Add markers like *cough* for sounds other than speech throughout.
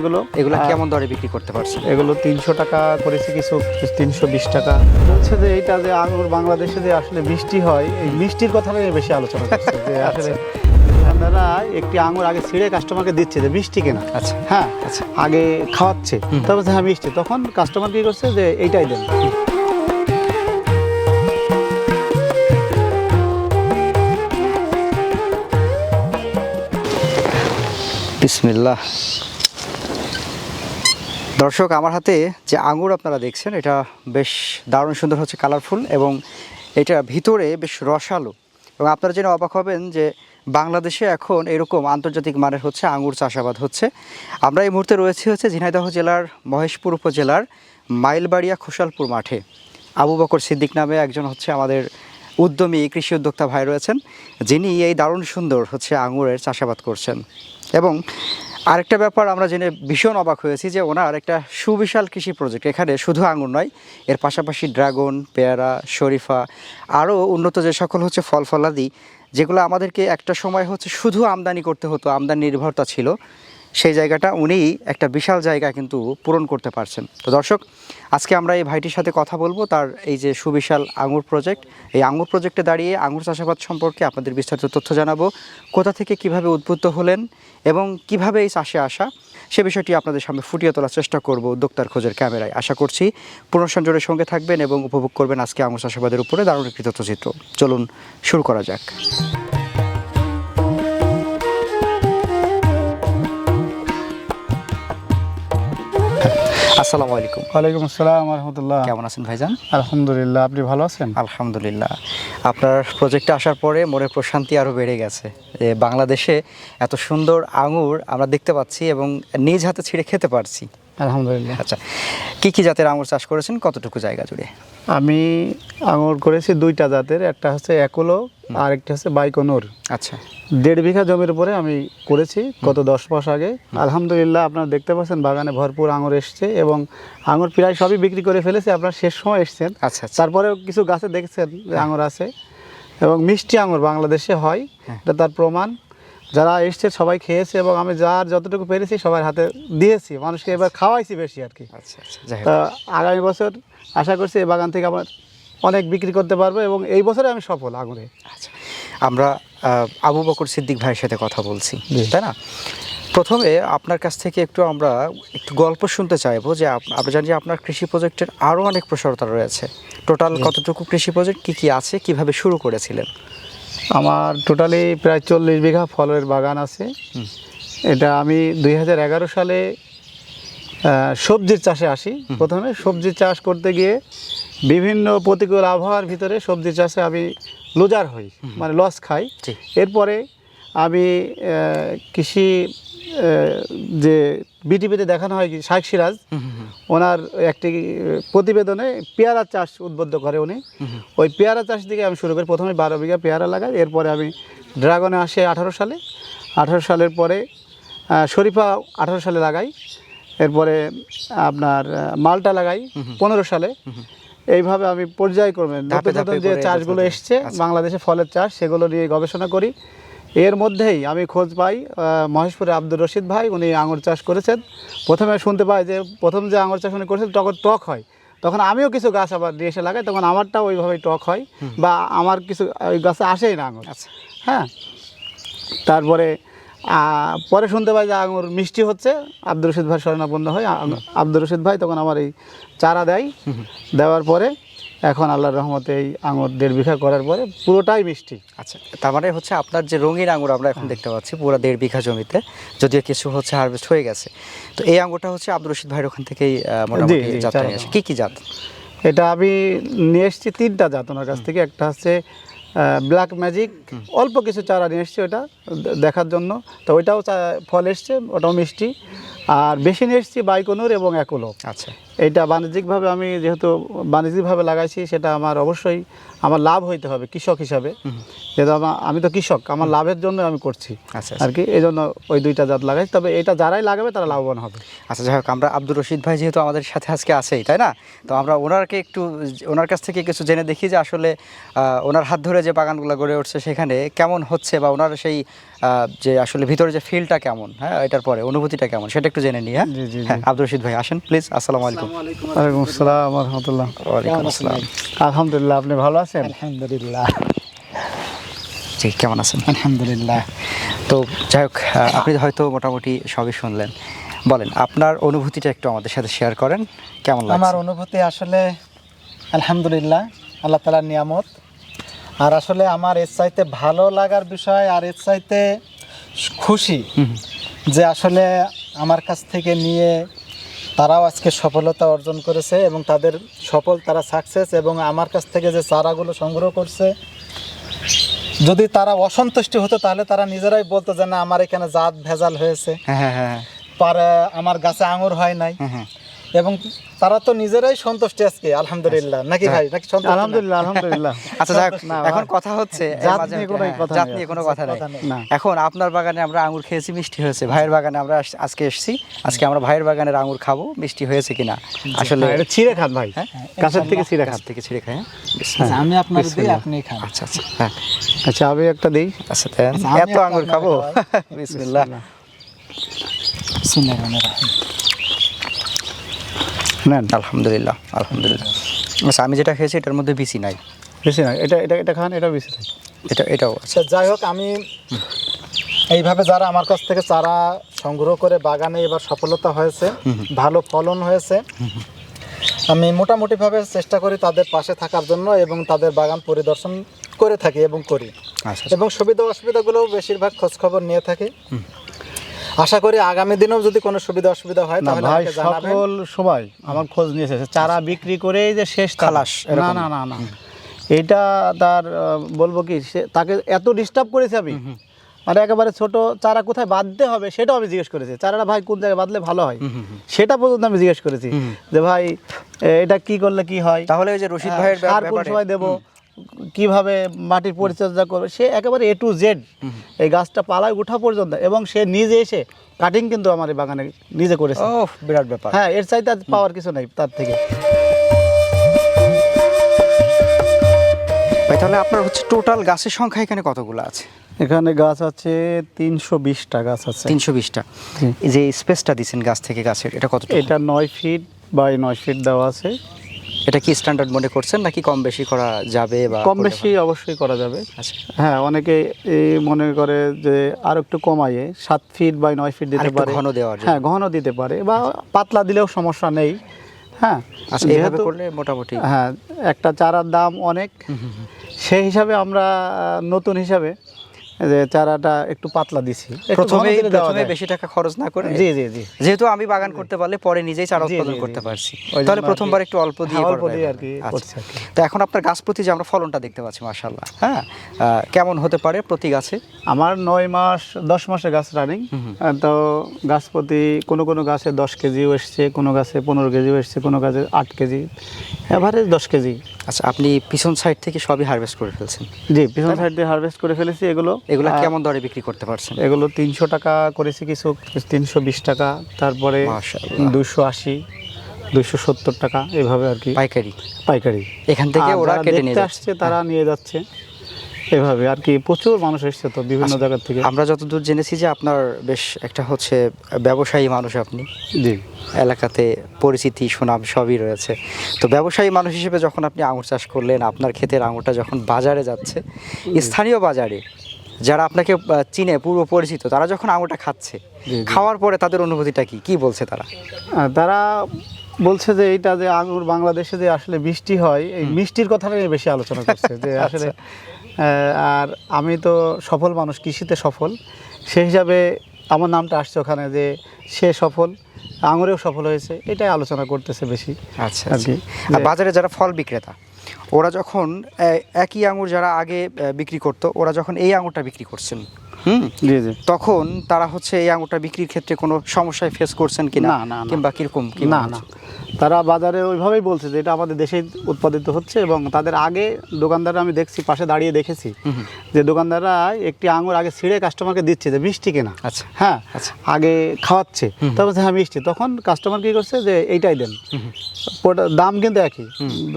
এগুলো। এগুলো কেমন দরে বিক্রি করতে পারছেন? এগুলো তিনশো টাকা করেছে কিছু তিনশো বিশ টাকা। বলছে যে এইটা যে আঙুর বাংলাদেশে যে আসলে বৃষ্টি হয় এই মিষ্টির কথা নিয়ে বেশি আলোচনা করছে যে আসলে আপনারা একটি আঙুর আগে ছিঁড়ে কাস্টমারকে দিচ্ছে যে মিষ্টি কেনা। আচ্ছা। হ্যাঁ আচ্ছা। আগে খাওয়াচ্ছে তারপর হ্যাঁ মিষ্টি। তখন কাস্টমার কি করছে যে এইটাই দেন। বিসমিল্লাহ। দর্শক, আমার হাতে যে আঙুর আপনারা দেখছেন, এটা বেশ দারুণ সুন্দর হচ্ছে কালারফুল এবং এটা ভিতরে বেশ রসালো। এবং আপনারা জেনে অবাক হবেন যে বাংলাদেশে এখন এরকম আন্তর্জাতিক মানের হচ্ছে আঙুর চাষাবাদ হচ্ছে। আমরা এই মুহূর্তে রয়েছি হচ্ছে ঝিনাইদহ জেলার, মহেশপুর উপজেলার মাইলবাড়িয়া খোসালপুর মাঠে। আবু বকর সিদ্দিক নামে একজন হচ্ছে আমাদের উদ্যমী কৃষি উদ্যোক্তা ভাই রয়েছেন, যিনি এই দারুণ সুন্দর হচ্ছে আঙুরের চাষাবাদ করছেন। এবং আরেকটা ব্যাপার, আমরা জেনে ভীষণ অবাক হয়েছি যে ওনার একটা সুবিশাল কৃষি প্রজেক্ট। এখানে শুধু আঙুর নয়, এর পাশাপাশি ড্রাগন, পেয়ারা, শরীফা, আরও উন্নত যে সকল হচ্ছে ফল ফলাদি যেগুলো আমাদেরকে একটা সময় হচ্ছে শুধু আমদানি করতে হতো, আমদানি নির্ভরতা ছিল। সেই জায়গাটা উনিই একটা বিশাল জায়গা কিন্তু পূরণ করতে পারছেন। তো দর্শক, আজকে আমরা এই ভাইটির সাথে কথা বলব, তার এই যে সুবিশাল আঙুর প্রজেক্ট এই আঙুর প্রজেক্টে দাঁড়িয়ে আঙুর চাষাবাদ সম্পর্কে আপনাদের বিস্তারিত তথ্য জানাব, কোথা থেকে কীভাবে উদ্বুদ্ধ হলেন এবং কীভাবে এই চাষে আসা, সে বিষয়টি আপনাদের সামনে ফুটিয়ে তোলার চেষ্টা করব উদ্যোক্তার খোঁজের ক্যামেরায়। আশা করছি পুনঃসঞ্জয়ের সঙ্গে থাকবেন এবং উপভোগ করবেন আজকে আঙুর চাষাবাদের উপরে দারুণ একটি তথ্যচিত্র। চলুন, শুরু করা যাক। আসসালামু আলাইকুম। ওয়ালাইকুম আসসালাম রহমতুল্লাহ কেমন আছেন ভাইজান? আলহামদুলিল্লাহ আপনি ভালো আছেন? আলহামদুলিল্লাহ। আপনার প্রজেক্টে আসার পরে মনের প্রশান্তি আরও বেড়ে গেছে। যে বাংলাদেশে এত সুন্দর আঙুর আমরা দেখতে পাচ্ছি এবং নিজ হাতে ছিঁড়ে খেতে পারছি। আলহামদুলিল্লাহ। আচ্ছা কি কি জাতের আঙুর চাষ করেছেন? কতটুকু জায়গা জুড়ে? আমি আঙুর করেছি দুইটা জাতের একটা হচ্ছে একলো আর একটা হচ্ছে বাইকনুর। আচ্ছা। দেড় বিঘা জমির উপরে আমি করেছি গত দশ মাস আগে। আলহামদুলিল্লাহ আপনারা দেখতে পাচ্ছেন বাগানে ভরপুর আঙুর এসছে এবং আঙুর প্রায় সবই বিক্রি করে ফেলেছে আপনার শেষ সময় এসছেন। আচ্ছা আচ্ছা। তারপরেও কিছু গাছে দেখছেন আঙুর আছে এবং মিষ্টি আঙুর বাংলাদেশে হয় হ্যাঁ। এটা তার প্রমাণ। যারা এসছে সবাই খেয়েছে এবং আমি যার যতটুকু পেরেছি সবার হাতে দিয়েছি মানুষকে এবার খাওয়াইছি বেশি আর কি। আচ্ছা আচ্ছা তা আগামী বছর আশা করছি এই বাগান থেকে আমার অনেক বিক্রি করতে পারব এবং এই বছরে আমি সফল আঙুরে। আচ্ছা আমরা আবু বকর সিদ্দিক ভাইয়ের সাথে কথা বলছি। তাই না? প্রথমে আপনার কাছ থেকে একটু আমরা একটু গল্প শুনতে চাইব যে আপ- আমরা জানি যে আপনার কৃষি প্রজেক্টের আরও অনেক প্রসারতা রয়েছে। টোটাল কতটুকু কৃষি প্রজেক্ট কী কী আছে কীভাবে শুরু করেছিলেন? আমার টোটালি প্রায় চল্লিশ বিঘা ফলের বাগান আছে। এটা আমি দুই হাজার এগারো সালে সবজির চাষে আসি প্রথমে। সবজি চাষ করতে গিয়ে বিভিন্ন প্রতিকূল আবহাওয়ার ভিতরে সবজি চাষে আমি লুজার হই মানে লস খাই। এরপরে আমি কৃষি যে বিটিভিতে দেখানো হয় কি শাইখ সিরাজ ওনার একটি প্রতিবেদনে পেয়ারা চাষ উদ্বুদ্ধ করে উনি। ওই পেয়ারা চাষ দিকে আমি শুরু করি। প্রথমে বারো বিঘা পেয়ারা লাগাই এরপরে আমি ড্রাগনে আসি আঠারো সালে। আঠারো সালের পরে শরীফা আঠারো সালে লাগাই। এরপরে আপনার মালটা লাগাই পনেরো সালে। এইভাবে আমি পর্যায়ক্রমে নতুন নতুন যে চাষগুলো এসছে আচ্ছা। বাংলাদেশে ফলের চাষ সেগুলো নিয়ে গবেষণা করি। এর মধ্যেই আমি খোঁজ পাই মহেশপুরে আব্দুর রশিদ ভাই উনি আঙুর চাষ করেছেন। প্রথমে শুনতে পাই যে প্রথম যে আঙুর চাষ উনি করেছেন তখন টক হয়। তখন আমিও কিছু গাছ আবার নিয়ে এসে লাগাই তখন আমারটাও ওইভাবেই টক হয়। বা আমার কিছু ওই গাছে আসেই না আঙুর। আচ্ছা। হ্যাঁ। তারপরে পরে শুনতে পাই যে আঙুর মিষ্টি হচ্ছে। আব্দুর রশিদ ভাই স্মরণাপন্ন হয় আব্দুর রশিদ ভাই তখন আমার এই চারা দেয়। দেওয়ার পরে এখন আল্লাহর রহমতে এই আঙুর দেড় বিঘা করার পরে পুরোটাই মিষ্টি। আচ্ছা তার মানে হচ্ছে আপনার যে রঙিন আঙুর আমরা এখন দেখতে পাচ্ছি পুরো দেড় বিঘা জমিতে যদিও কিছু হচ্ছে হারভেস্ট হয়ে গেছে। তো এই আঙুরটা হচ্ছে আব্দুর রশিদ ভাইয়ের ওখান থেকেই আহ, মোটামুটি জাত নিয়ে আসে। কি কি জাত? এটা আমি নিয়ে এসেছি তিনটা জাত ওনার কাছ থেকে। একটা হচ্ছে ব্ল্যাক ম্যাজিক অল্প কিছু চারা নিয়ে এসেছি ওটা দেখার জন্য। তো ওইটাও ফল এসছে ওটাও মিষ্টি। আর বেশি নিয়ে এসেছি বাইকনুর এবং একলো আচ্ছা। এইটা বাণিজ্যিকভাবে আমি যেহেতু বাণিজ্যিকভাবে লাগাইছি সেটা আমার অবশ্যই আমার লাভ হইতে হবে কৃষক হিসাবে। যেহেতু আমার আমি তো কৃষক আমার লাভের জন্য আমি করছি। আচ্ছা আর কি এই জন্য ওই দুইটা জাত লাগাই তবে এটা যারাই লাগাবে তারা লাভবান হবে। আচ্ছা যাই হোক আমরা আব্দুর রশিদ ভাই যেহেতু আমাদের সাথে আজকে আছেই তাই না? তো আমরা ওনারকে একটু ওনার কাছ থেকে কিছু জেনে দেখি যে আসলে ওনার হাত ধরে যে বাগানগুলো গড়ে উঠছে সেখানে কেমন হচ্ছে বা ওনার সেই যে আসলে ভিতরে যে ফিলটা কেমন হ্যাঁ এটার পরে অনুভূতিটা কেমন সেটা একটু জেনে নিই হ্যাঁ। হ্যাঁ আব্দুল রশিদ ভাই আসেন প্লিজ আসসালামু আলাইকুম। ওয়ালাইকুম আসসালাম। রহমতুল্লাহ। ওয়ালাইকুম আসসালাম। আলহামদুলিল্লাহ আপনি ভালো আছেন? আলহামদুলিল্লাহ। জি কেমন আছেন? আলহামদুলিল্লাহ। তো যাই হোক আপনি হয়তো মোটামুটি সবই শুনলেন। বলেন আপনার অনুভূতিটা একটু আমাদের সাথে শেয়ার করেন কেমন আমার অনুভূতি আসলে আলহামদুলিল্লাহ আল্লাহ তালার নিয়ামত। আর আসলে আমার এর চাইতে ভালো লাগার বিষয় আর এর চাইতে খুশি যে আসলে আমার কাছ থেকে নিয়ে তারাও আজকে সফলতা অর্জন করেছে এবং তাদের সফল তারা সাকসেস এবং আমার কাছ থেকে যে চারাগুলো সংগ্রহ করছে যদি তারা অসন্তুষ্টি হতো তাহলে তারা নিজেরাই বলতো যে না আমার এখানে জাত ভেজাল হয়েছে। হ্যাঁ হ্যাঁ হ্যাঁ। পারে আমার গাছে আঙুর হয় নাই। এবং তারা তো নিজেরাই সন্তুষ্ট আজকে আলহামদুলিল্লাহ। নাকি ভাই? নাকি সন্তুষ্টি? আলহামদুলিল্লাহ আলহামদুলিল্লাহ। *laughs* আচ্ছা যাক এখন কথা হচ্ছে জাত নিয়ে কোনো হ্যাঁ, কথা জাত নেই। নিয়ে কোনো কথা নেই। এখন আপনার বাগানে আমরা আঙুর খেয়েছি মিষ্টি হয়েছে। ভাইয়ের বাগানে আমরা আজকে এসেছি। আজকে আমরা ভাইয়ের বাগানের আঙুর খাব মিষ্টি হয়েছে কিনা। আসলে হ্যাঁ, এটা ছিঁড়ে খান ভাই। হ্যাঁ? গাছের থেকে ছিঁড়ে খান। থেকে ছিঁড়ে খায় হ্যাঁ? আচ্ছা, আমি আপনার দিই আপনি খান। আচ্ছা আচ্ছা। হ্যাঁ। আচ্ছা আমি একটা দিই। আচ্ছা আচ্ছা, এত আঙুর খাব। *laughs* বিসমিল্লাহ। বিসমিল্লাহির রহমানির রহিম। নেন। আলহামদুলিল্লাহ আলহামদুলিল্লাহ। আচ্ছা আমি যেটা খেয়েছি এটার মধ্যে বিসি নাই। বেশি না এটা এটা এটা খান এটা বেশি থাকে এটা এটাও আচ্ছা যাই হোক আমি এইভাবে যারা আমার কাছ থেকে চারা সংগ্রহ করে বাগানে এবার সফলতা হয়েছে ভালো ফলন হয়েছে আমি মোটামুটিভাবে চেষ্টা করি তাদের পাশে থাকার জন্য এবং তাদের বাগান পরিদর্শন করে থাকি এবং করি। আচ্ছা এবং সুবিধা অসুবিধাগুলো বেশিরভাগ খোঁজখবর নিয়ে থাকি। আশা করি আগামী দিনেও যদি কোনো সুবিধা অসুবিধা হয় তাহলে ভাই সকল সময় আমার খোঁজ নিয়েছে চারা বিক্রি করেই যে শেষ খালাস, না না না না। এটা তার বলব কি তাকে এত ডিস্টার্ব করেছে আমি। মানে একেবারে ছোট চারা কোথায় বাঁধতে হবে সেটাও আমি জিজ্ঞেস করেছি। চারাটা ভাই কোন জায়গায় বাঁধলে ভালো হয়? সেটা পর্যন্ত আমি জিজ্ঞেস করেছি যে ভাই এটা কি করলে কি হয়? তাহলে ওই যে রশিদ ভাইয়ের হ্যাঁ, সার কোন সময় দেবো? কীভাবে মাটির পরিচর্যা করবে? সে একেবারে এ টু জেড এই গাছটা পালায় উঠা পর্যন্ত এবং সে নিজে এসে কাটিং কিন্তু আমার এই বাগানে নিজে করেছে। বিরাট ব্যাপার। হ্যাঁ এর চাইতে পাওয়ার কিছু নেই তার থেকে। তাহলে আপনার হচ্ছে টোটাল গাছের সংখ্যা এখানে কতগুলো আছে? এখানে গাছ আছে তিনশো বিশটা গাছ আছে। তিনশো বিশটা। যে স্পেসটা দিচ্ছেন গাছ থেকে গাছের এটা কত এটা নয় ফিট বাই নয় ফিট দেওয়া আছে। এটা কি স্ট্যান্ডার্ড মনে করছেন নাকি কম বেশি করা যাবে বা কম বেশি অবশ্যই করা যাবে। আচ্ছা। হ্যাঁ অনেকে এই মনে করে যে আর একটু কমাইয়ে সাত ফিট বা নয় ফিট দিতে পারে। ঘন দেওয়া হ্যাঁ ঘন দিতে পারে বা পাতলা দিলেও সমস্যা নেই। হ্যাঁ আচ্ছা এইভাবে যেহেতু- করলে মোটামুটি হ্যাঁ একটা চারার দাম অনেক। সেই হিসাবে আমরা নতুন হিসাবে যে চারাটা একটু পাতলা দিছি। প্রথমে প্রথমে বেশি টাকা খরচ না করে জি জি জি। যেহেতু আমি বাগান করতে পারলে পরে নিজেই চারা উৎপাদন করতে পারছি। তাহলে প্রথমবার একটু অল্প দিয়ে অল্প দিয়ে আর কি আচ্ছা। আর কি। তো এখন আপনার গাছ প্রতি যে আমরা ফলনটা দেখতে পাচ্ছি মাশাল্লাহ হ্যাঁ কেমন হতে পারে প্রতি গাছে? আমার নয় মাস দশ মাসে গাছ রানিং তো গাছ প্রতি কোনো কোনো গাছে দশ কেজিও এসছে কোনো গাছে পনেরো কেজিও এসছে কোনো গাছে আট কেজি এভারেজ দশ কেজি। আচ্ছা আপনি পিছন সাইড থেকে সবই হারভেস্ট করে ফেলছেন। জি পিছন সাইড দিয়ে হারভেস্ট করে ফেলেছি এগুলো। এগুলো কেমন দরে বিক্রি করতে পারছেন? এগুলো তিনশো টাকা করেছি কিছু তিনশো বিশ টাকা তারপরে। দুশো আশি দুশো সত্তর টাকা এভাবে আর কি। পাইকারি। পাইকারি। এখান থেকে ওরা কেটে নিয়ে যাচ্ছে। হ্যাঁ। আসছে তারা নিয়ে যাচ্ছে। এভাবে আর কি প্রচুর মানুষ এসছে তো বিভিন্ন জায়গা থেকে। আমরা যতদূর জেনেছি যে আপনার বেশ একটা হচ্ছে ব্যবসায়ী মানুষ আপনি। জি। এলাকাতে পরিচিতি সুনাম সবই রয়েছে। তো ব্যবসায়ী মানুষ হিসেবে যখন আপনি আঙুর চাষ করলেন আপনার ক্ষেতের আঙুরটা যখন বাজারে যাচ্ছে স্থানীয় বাজারে যারা আপনাকে চিনে পূর্ব পরিচিত তারা যখন আঙুরটা খাচ্ছে। খাওয়ার পরে তাদের অনুভূতিটা কি? কি বলছে তারা? তারা বলছে যে এইটা যে আঙুর বাংলাদেশে যে আসলে বৃষ্টি হয় এই মিষ্টির কথাটা নিয়ে বেশি আলোচনা করছে যে *laughs* আসলে আহ, আর আমি তো সফল মানুষ কৃষিতে সফল। সে হিসাবে আমার নামটা আসছে ওখানে যে সে সফল আঙুরেও সফল হয়েছে এটাই আলোচনা করতেছে বেশি আচ্ছা আর কি আর বাজারে যারা ফল বিক্রেতা ওরা যখন একই আঙুর যারা আগে বিক্রি করতো ওরা যখন এই আঙুরটা বিক্রি করছেন হুম? জি জি। তখন তারা হচ্ছে এই আঙুরটা বিক্রির ক্ষেত্রে কোনো সমস্যায় ফেস করছেন কি না, না। কিংবা কীরকম কি না না। তারা বাজারে ওইভাবেই বলছে যে এটা আমাদের দেশে উৎপাদিত হচ্ছে এবং তাদের আগে দোকানদাররা আমি দেখছি পাশে দাঁড়িয়ে দেখেছি যে দোকানদাররা একটি আঙুর আগে ছিঁড়ে কাস্টমারকে দিচ্ছে যে মিষ্টি কেনা। আচ্ছা হ্যাঁ আচ্ছা। আগে খাওয়াচ্ছে তারপর হ্যাঁ মিষ্টি। তখন কাস্টমার কী করছে যে এইটাই দেন। দাম কিন্তু একই।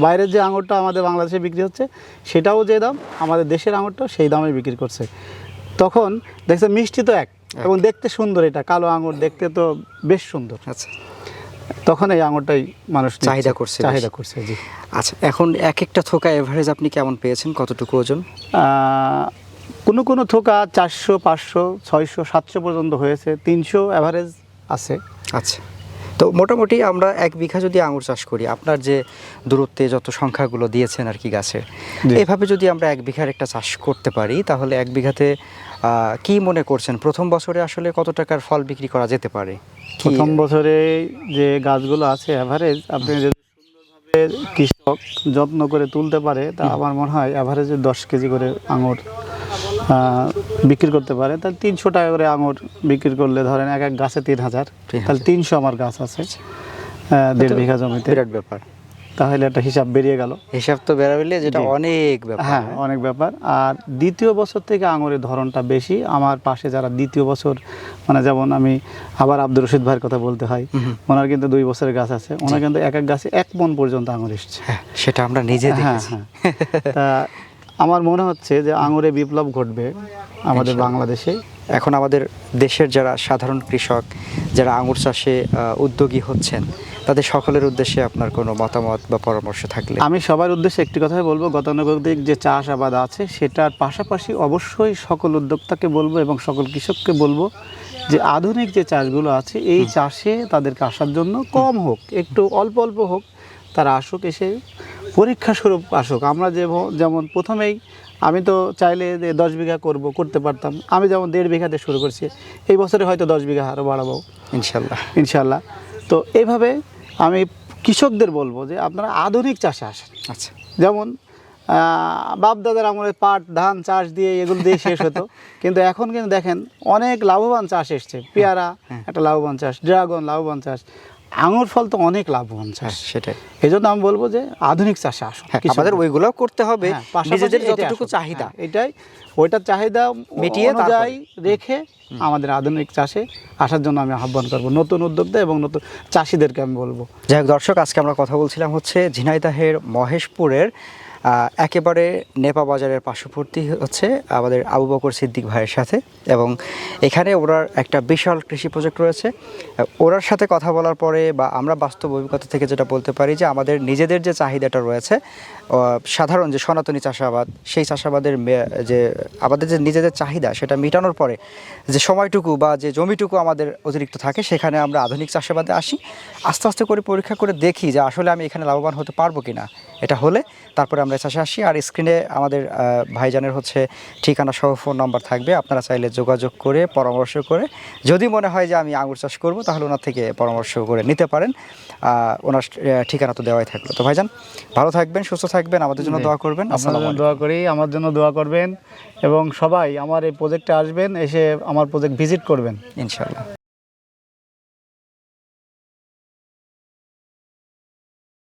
বাইরের যে আঙুরটা আমাদের বাংলাদেশে বিক্রি হচ্ছে সেটাও যে দাম আমাদের দেশের আঙুরটাও সেই দামে বিক্রি করছে। তখন দেখছে মিষ্টি তো এক এবং দেখতে সুন্দর এটা কালো আঙুর দেখতে তো বেশ সুন্দর। আচ্ছা। তখন এই আঙুরটাই মানুষ চাহিদা করছে চাহিদা করছে জি। আচ্ছা এখন এক একটা থোকা এভারেজ আপনি কেমন পেয়েছেন? কতটুকু ওজন? কোনো কোনো থোকা চারশো পাঁচশো ছয়শো সাতশো পর্যন্ত হয়েছে। তিনশো অ্যাভারেজ আছে। আচ্ছা। তো মোটামুটি আমরা এক বিঘা যদি আঙুর চাষ করি আপনার যে দূরত্বে যত সংখ্যাগুলো দিয়েছেন আর কি গাছের এভাবে যদি আমরা এক বিঘার একটা চাষ করতে পারি তাহলে এক বিঘাতে কি মনে করছেন? প্রথম বছরে আসলে কত টাকার ফল বিক্রি করা যেতে পারে? প্রথম বছরে যে গাছগুলো আছে অ্যাভারেজ আপনি যদি সুন্দরভাবে কৃষক যত্ন করে তুলতে পারে তা আমার মনে হয় অ্যাভারেজে দশ কেজি করে আঙুর বিক্রি করতে পারে তাহলে তিনশো টাকা করে আঙুর বিক্রি করলে ধরেন এক এক গাছে তিন হাজার তাহলে তিনশো আমার গাছ আছে দেড় বিঘা জমিতে। বিরাট ব্যাপার। তাহলে একটা হিসাব বেরিয়ে গেল। হিসাব তো বেরোলে যেটা অনেক ব্যাপার হ্যাঁ অনেক ব্যাপার। আর দ্বিতীয় বছর থেকে আঙুরের ধরনটা বেশি। আমার পাশে যারা দ্বিতীয় বছর মানে যেমন আমি আবার আব্দুর রশিদ ভাইয়ের কথা বলতে হয় ওনার কিন্তু দুই বছরের গাছ আছে। ওনার কিন্তু এক এক গাছে এক মন পর্যন্ত আঙুর এসছে। হ্যাঁ সেটা আমরা নিজে হ্যাঁ দেখেছি। হ্যাঁ। তা আমার মনে হচ্ছে যে আঙুরে বিপ্লব ঘটবে আমাদের বাংলাদেশে। এখন আমাদের দেশের যারা সাধারণ কৃষক যারা আঙুর চাষে উদ্যোগী হচ্ছেন তাদের সকলের উদ্দেশ্যে আপনার কোনো মতামত বা পরামর্শ থাকলে। আমি সবার উদ্দেশ্যে একটি কথাই বলব গতানুগতিক যে চাষাবাদ আছে সেটার পাশাপাশি অবশ্যই সকল উদ্যোক্তাকে বলব এবং সকল কৃষককে বলব যে আধুনিক যে চাষগুলো আছে এই চাষে তাদেরকে আসার জন্য কম হোক একটু অল্প অল্প হোক তারা আসুক এসে পরীক্ষা স্বরূপ আসুক। আমরা যে যেমন প্রথমেই আমি তো চাইলে যে দশ বিঘা করব করতে পারতাম। আমি যেমন দেড় বিঘাতে শুরু করছি এই বছরে হয়তো দশ বিঘা আরও বাড়াবো। ইনশাল্লাহ। ইনশাল্লাহ। তো এইভাবে আমি কৃষকদের বলব যে আপনারা আধুনিক চাষে আসেন। আচ্ছা। যেমন বাপ দাদার আমলে পাট ধান চাষ দিয়ে এগুলো দিয়ে শেষ হতো। *laughs* কিন্তু এখন কিন্তু দেখেন অনেক লাভবান চাষ এসছে। পেয়ারা একটা লাভবান চাষ ড্রাগন লাভবান চাষ। আঙুর ফল তো অনেক লাভবান হ্যাঁ চাষ সেটাই। এই জন্য আমি বলব যে আধুনিক চাষে আসুন হ্যাঁ আমাদের ওইগুলোও করতে হবে হ্যাঁ, নিজেদের যতটুকু চাহিদা। হ্যাঁ, এটাই ওইটার চাহিদা মিটিয়ে যাই রেখে আমাদের আধুনিক চাষে আসার জন্য আমি আহ্বান করব। নতুন উদ্যোক্তা এবং নতুন চাষিদেরকে আমি বলব। যাই হোক দর্শক আজকে আমরা কথা বলছিলাম হচ্ছে ঝিনাইদাহের মহেশপুরের একেবারে নেপা বাজারের পার্শ্ববর্তী হচ্ছে আমাদের আবু বকর সিদ্দিক ভাইয়ের সাথে এবং এখানে ওনার একটা বিশাল কৃষি প্রজেক্ট রয়েছে। ওনার সাথে কথা বলার পরে বা আমরা বাস্তব অভিজ্ঞতা থেকে যেটা বলতে পারি যে আমাদের নিজেদের যে চাহিদাটা রয়েছে সাধারণ যে সনাতনী চাষাবাদ, সেই চাষাবাদের যে আমাদের যে নিজেদের চাহিদা সেটা মেটানোর পরে যে সময়টুকু বা যে জমিটুকু আমাদের অতিরিক্ত থাকে সেখানে আমরা আধুনিক চাষাবাদে আসি। আস্তে আস্তে করে পরীক্ষা করে দেখি যে আসলে আমি এখানে লাভবান হতে পারব কিনা। এটা হলে। তারপরে আমরা চাষে আসি। আর স্ক্রিনে আমাদের ভাইজানের হচ্ছে ঠিকানা সহ ফোন নম্বর থাকবে। আপনারা চাইলে যোগাযোগ করে পরামর্শ করে যদি মনে হয় যে আমি আঙুর চাষ করব তাহলে ওনার থেকে পরামর্শ করে নিতে পারেন। ওনার ঠিকানা তো দেওয়াই থাকল। তো ভাইজান ভালো থাকবেন সুস্থ থাকবেন। আমাদের জন্য দোয়া করবেন। আপনার জন্য দোয়া করি আমার জন্য দোয়া করবেন। এবং সবাই আমার এই প্রজেক্টে আসবেন এসে আমার প্রজেক্ট ভিজিট করবেন। ইনশাল্লাহ